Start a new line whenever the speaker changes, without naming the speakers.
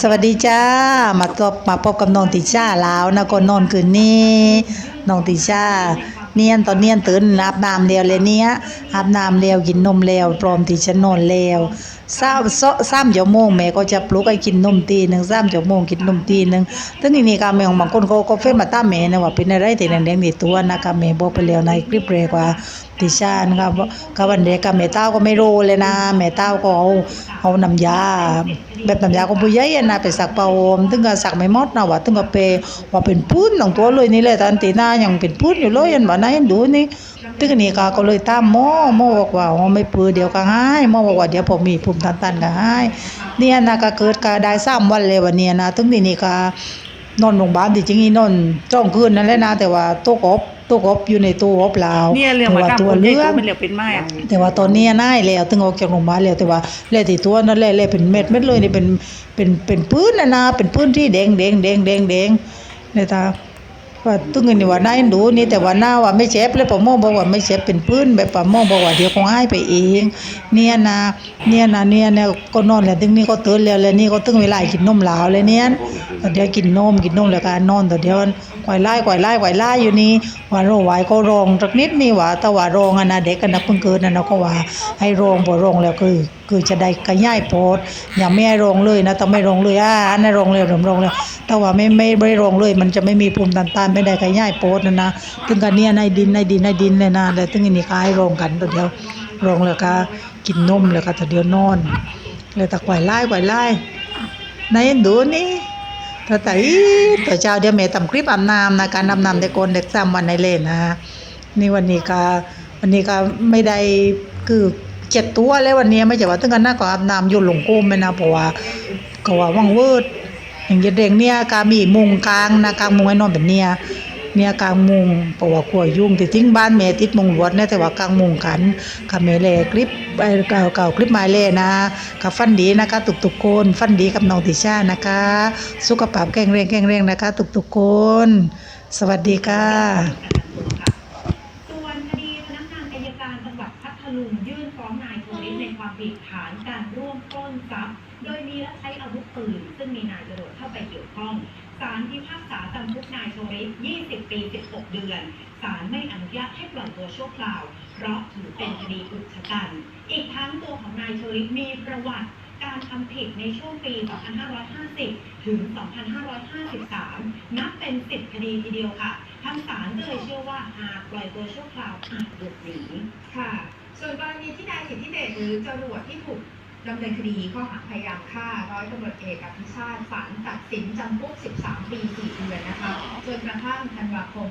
สวัสดีจ้า มาตบมาพบกับน้องติชาแล้วนะก็นอนคืนนี้น้องติชาเนียนตอนเนียนตื่นอาบน้ำเร็วเลยเนี้ยอาบน้ำเร็วกินนมเร็วพร้อมที่จะนอนเร็วสามสามชั่วโมงแม่ก็จะปลุกให้กินนมตีหนึ่งสามชั่วโมงกินนมตีหนึ่งทั้งนี้นี่ก็แม่ของบางคนเขาก็เฟ้นมาตามแม่นะว่าเป็นอะไรแต่แดงๆในตัวนะคะแม่บอกไปแล้วในคลิปเรกว่าติชานครับก็วันเด็กกับแม่เต้าก็ไม่รู้เลยนะ แม่เต้าก็เอาเอาน้ำยา แบบน้ำยาของผู้ใหญ่อะนะไปสักเป่าอมถึงก็สักไม่หมดนะว่าถึงก็เปว่าเป็นพื้นของตัวเลยนี่แหละตอนตีหน้ายังเป็นพื้นอยู่เลยยันว่านายันดูนี่ถึงนนี้ก็เลยตามหม้อหม้อบอกว่าไม่ปืนเดี๋ยวก็หายหม้อบอกว่าเดี๋ยวผมมีภูมิต้านทานก็หายเนี่ยนะก็เกิดก็ได้สามวันเลยวันเนี้ยนะถึงทีนี้ก็นอนโรงพยาบาลที่จริงๆนอนจ้องคืนนั่นแหละนะแต่ว่าตัวกบตัวกบอยู่ในตู้อบลาว
เนี่ยเรื่อง
แต่
มา
ว่าตัวเลือ
ตัว
ด
มันเหลียวเป็นไม้อะ
แต่ว่าตอนนี้น่ายแล้วถึงออกจากโรงพยาบาลแล้วแต่ว่าแลที่ตัวนั่นแหละแลเป็นเม็ดเม็ดเลยนี่เป็นเป็นเป็นปื้นนะนะเป็นปื้นที่แดงแดงแดงแดงแดงเนี่ยตา ว่าตึงเงินว่านายดูนี่แต่ว่าหน้าว่าไม่เจ็บเลยปะโมบอกว่าไม่เจ็บเป็นปื้นแบบปะโมบอกว่าเดี๋ยวคงหายไปเอง เนี่ยนะเนี่ยนะเนี่ยเนี่ยก็นอนแล้วถึงนี่ก็ตื่นแล้วแล้วนี่ก็ถึงเวลากินนมหลาวเลยเนี่ยแต่เดี๋ยวกินนมกินนมแล้วก็นอนแต่เดี๋ยวควายไล่ควายไล่ควายไล่อยู่นี่ว่าโรไหวก็รองสักนิดนี่ว่าแต่ว่ารองอะนะเด็กกันนะเพิ่งเกิดนะเนาะก็ว่าให้รองพอรองแล้วคือคือจะได้ขยายโพดอย่าไม่ให้รงเลยนะต้องไม่รงเลยอ่าอันนั้นรงเลยผมรงแล้วแต่ว่าไม่ไม่ไม่รงเลย มันจะไม่มีภูมิต้านทานไม่ได้ขยายโพดนะนะถึงกันเนี่ยในดินในดินในดินเลยนะแล้วถึงอันนี้ก็ให้รงกันตัวเดียวรงแล้วก็กินนมแล้วก็ตัวเดียวนอนแล้วตะไคร่ไล่ไคร่ไล่นายดูนี่ตาไตตัวเจ้าเดี๋ยวแม่ทำคลิปอาบน้ำนะการอาบน้ำแต่โกนเด็กสามวันในเล่นนะนี่วันนี้ก็วันนี้ก็ไม่ได้คือ เจ็ดตัวแล้ววันนี้ไม่ใช่ว่าตั้งกันหน้าก็อาบน้ำอยู่หลงกุ้มไม่นะเพราะว่าก็ว่าว่างเวิร์ดอย่างเงี้ยเด็กเนี่ยกามีมุงกลางนะกลางมุงให้นอนแบบเนี้ยเนี่ยกลางมุงเพราะว่ากลัวยุ่งที่ทิ้งบ้านแม่ติดมุงลวดนะแต่ว่ากลางมุงกันกับแม่แลคลิปไอ้เก่าเก่าคลิปไม้เล่นะกับฟันดีนะคะตุกตุกคนฟันดีกับน้องติช่านะคะ สุขภาพแข็งแรงแข็งแรงนะคะ ตุกตุกคนสวัสดีค่ะ
ส่วนคดีพนักงานอายการจังหวัดพัท ลุงยื่นฟ้องนายโทริสในความผิดฐานการร่วมปล้นทรัพย์ โดยมีและใช้อาวุธปืน ซึ่งมีนายจรวดเข้าไปเกี่ยวข้องศาลพิพากษาจำคุกนายโทริส20 ปี 16 เดือนศาลไม่อนุญาตให้ปล่อยตัวชั่วคราว เพราะถือเป็นคดีอุกชะกัน อีกทั้งตัวของนายโทริสมีประวัติการทำผิดในช่วงปี 2550 ถึง 2553 นับเป็น 10 คดีทีเดียวค่ะ ทางศาลก็เลยเชื่อว่าหากปล่อยตัวชั่วคราวอาจหลบหนี
ค่ะ ส่วนกรณีที่นายสิทธิเดชหรือจรวดที่ถูกดำเนินคดีข้อหาพยายามฆ่าร้อยตำรวจเอกอภิชาติศาลตัดสินจำคุก 13 ปี 4 เดือนนะคะจนกระทั่งธันวาคม